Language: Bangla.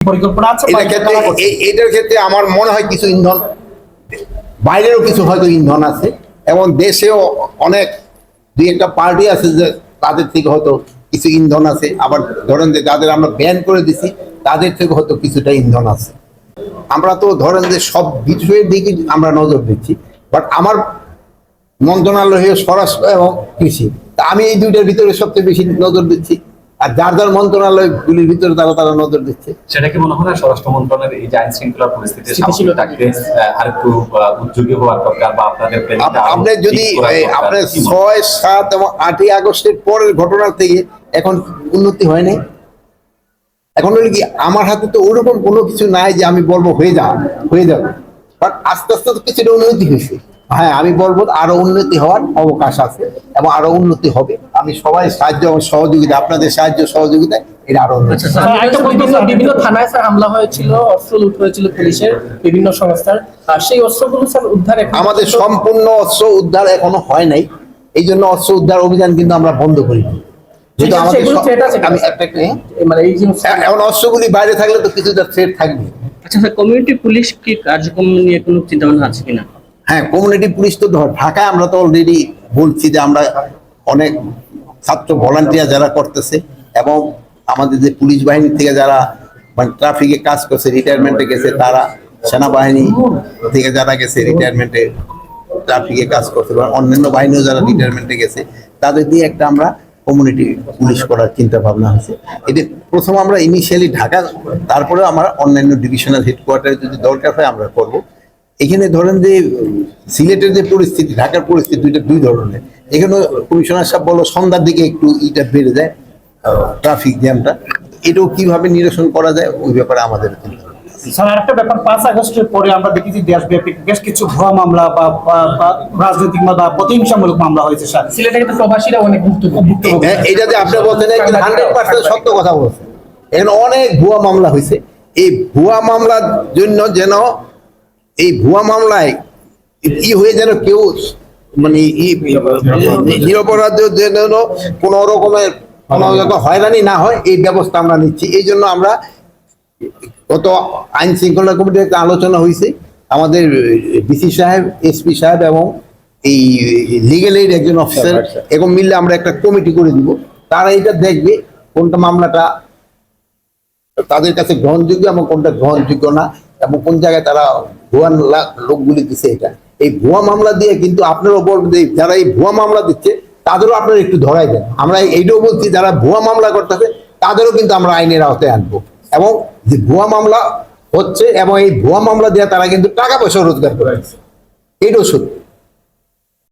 পরিকল্পনা আছে এটা ক্ষেত্রে এটার ক্ষেত্রে আমার মনে হয় কিছু ইন্ধন বাইরেরও কিছু হয়তো ইন্ধন আছে এবং দেশেও অনেক দুই একটা পার্টি আছে যে তাদের থেকে হয়তো কিছু ইন্ধন আছে আবার ধরেন যে যাদের আমরা ব্যান করে দিছি তাদের থেকে হয়তো কিছুটা ইন্ধন আছে। আমরা তো ধরেন যে সব বিষয়ের দিকে আমরা নজর দিচ্ছি বাট আমার মন্ত্রণালয় স্বরাষ্ট্র এবং কৃষি আমি এই দুইটার ভিতরে সবচেয়ে বেশি নজর দিচ্ছি। আর যার যার মন্ত্রণালয়গুলির ভিতরে তারা তারা নজর দিচ্ছে। সেটা কি মনে হয় না স্বরাষ্ট্র মন্ত্রণালয়ের এই যে আইন শৃঙ্খলার পরিস্থিতি থাকতে আহ, আরেকটু আহ, উদ্যোগী হওয়ার দরকার বা আপনাদের আরও আপনি যদি হয়? ছয় সাত এবং আটই আগস্টের পরের ঘটনা থেকে এখন উন্নতি হয় নাই। এখন হলো কি আমার হাতে তো ওরকম কোনো কিছু নাই যে আমি বলব হয়ে যাও হয়ে যাবে। বাট আস্তে আস্তে তো কিছুটা উন্নতি হয়েছে। হ্যাঁ আমি বলব আরও উন্নতি হওয়ার অবকাশ আছে এবং আরও উন্নতি হবে। আমি সবাই সাহায্য এবং সহযোগিতা আপনাদের সাহায্য সহযোগিতা এটা আরও উন্নতি। স্যার, আরেকটা বিভিন্ন বিভিন্ন থানায় স্যার হামলা হয়েছিল অস্ত্র লুট হয়েছিল পুলিশের বিভিন্ন সংস্থার। আর সেই অস্ত্রগুলো স্যার উদ্ধার আমাদের সম্পূর্ণ অস্ত্র উদ্ধার এখনও হয় নাই। এই জন্য অস্ত্র উদ্ধার অভিযান কিন্তু আমরা বন্ধ করি যেহেতু আমাদের আমি একটা মানে এই যে এ- এমন অস্ত্রগুলি বাইরে থাকলে তো কিছুটা থ্রেট থাকবে। আচ্ছা স্যার কমিউনিটি পুলিশ কি কার্যক্রম নিয়ে কোনো চিন্তা ভাবনা আছে কিনা? হ্যাঁ কমিউনিটি পুলিশ তো ধর, ঢাকায় আমরা তো অলরেডি বলছি যে আমরা অনেক ছাত্র ভলান্টিয়ার যারা করতেছে এবং আমাদের যে পুলিশ বাহিনী থেকে যারা মানে ট্রাফিকে কাজ করছে রিটায়ারমেন্টে গেছে, তারা সেনাবাহিনী থেকে যারা গেছে রিটায়ারমেন্টে ট্রাফিকে কাজ করছে, বা অন্যান্য বাহিনীও যারা রিটায়ারমেন্টে গেছে, তাদের দিয়ে একটা আমরা কমিউনিটি পুলিশ করার চিন্তা ভাবনা হয়েছে। এটি প্রথম আমরা ইনিশিয়ালি ঢাকা তারপরে আমরা অন্যান্য ডিভিশনাল হেডকোয়ার্টারে যদি দরকার হয় আমরা করব। এখানে ধরেন যে সিলেটের যে পরিস্থিতি ঢাকার পরিস্থিতি দুইটা দুই ধরনের। এখানে কমিশনার সাহেব বলো সন্ধ্যার দিকে একটু ইটা বেড়ে যায় ট্রাফিক জ্যামটা এটাও কীভাবে নিরসন করা যায় ওই ব্যাপারে আমাদের চিন্তা স্যার আরেকটা ব্যাপার পাঁচ আগস্টের পরে আমরা দেখেছি দেশব্যাপী বেশ কিছু ভুয়া মামলা বা রাজনৈতিক বা প্রতিহিংসামূলক মামলা হয়েছে স্যার। সিলেটে কিন্তু প্রবাসীরা অনেক ভুক্তভোগী হ্যাঁ, এটা যে আপনি বলছেন হান্ড্রেড পার্সেন্ট সত্য কথা বলছেন। এখানে অনেক ভুয়া মামলা হয়েছে। এই ভুয়া মামলার জন্য যেন এই ভুয়া মামলায় ই হয়ে যেন কেউ মানে নিরপরাধ যেন কোন রকমের কোনো রকম হয়রানি না হয় এই ব্যবস্থা আমরা নিচ্ছি। এই জন্য আমরা গত আইন শৃঙ্খলা কমিটির একটা আলোচনা হয়েছে। আমাদের ডিসি সাহেব এসপি সাহেব এবং এই লিগেল এইড একজন অফিসার এরকম মিললে আমরা একটা কমিটি করে দিব। তারা এটা দেখবে কোনটা মামলাটা তাদের কাছে গ্রহণযোগ্য এবং কোনটা গ্রহণযোগ্য না এবং কোন জায়গায় তারা ভুয়া লোকগুলি দিচ্ছে এটা। এই ভুয়া মামলা দিয়ে কিন্তু আপনার ওপর যারা এই ভুয়া মামলা দিচ্ছে, তাদেরও আপনারা একটু ধরাই দেন। আমরা এইটাও বলছি, যারা ভুয়া মামলা করতেছে, তাদেরও কিন্তু আমরা আইনের আওতায় আনব। এবং যে ভুয়া মামলা হচ্ছে, এবং এই ভুয়া মামলা দিয়ে তারা কিন্তু টাকা পয়সা রোজগার করে এটাও সত্যি।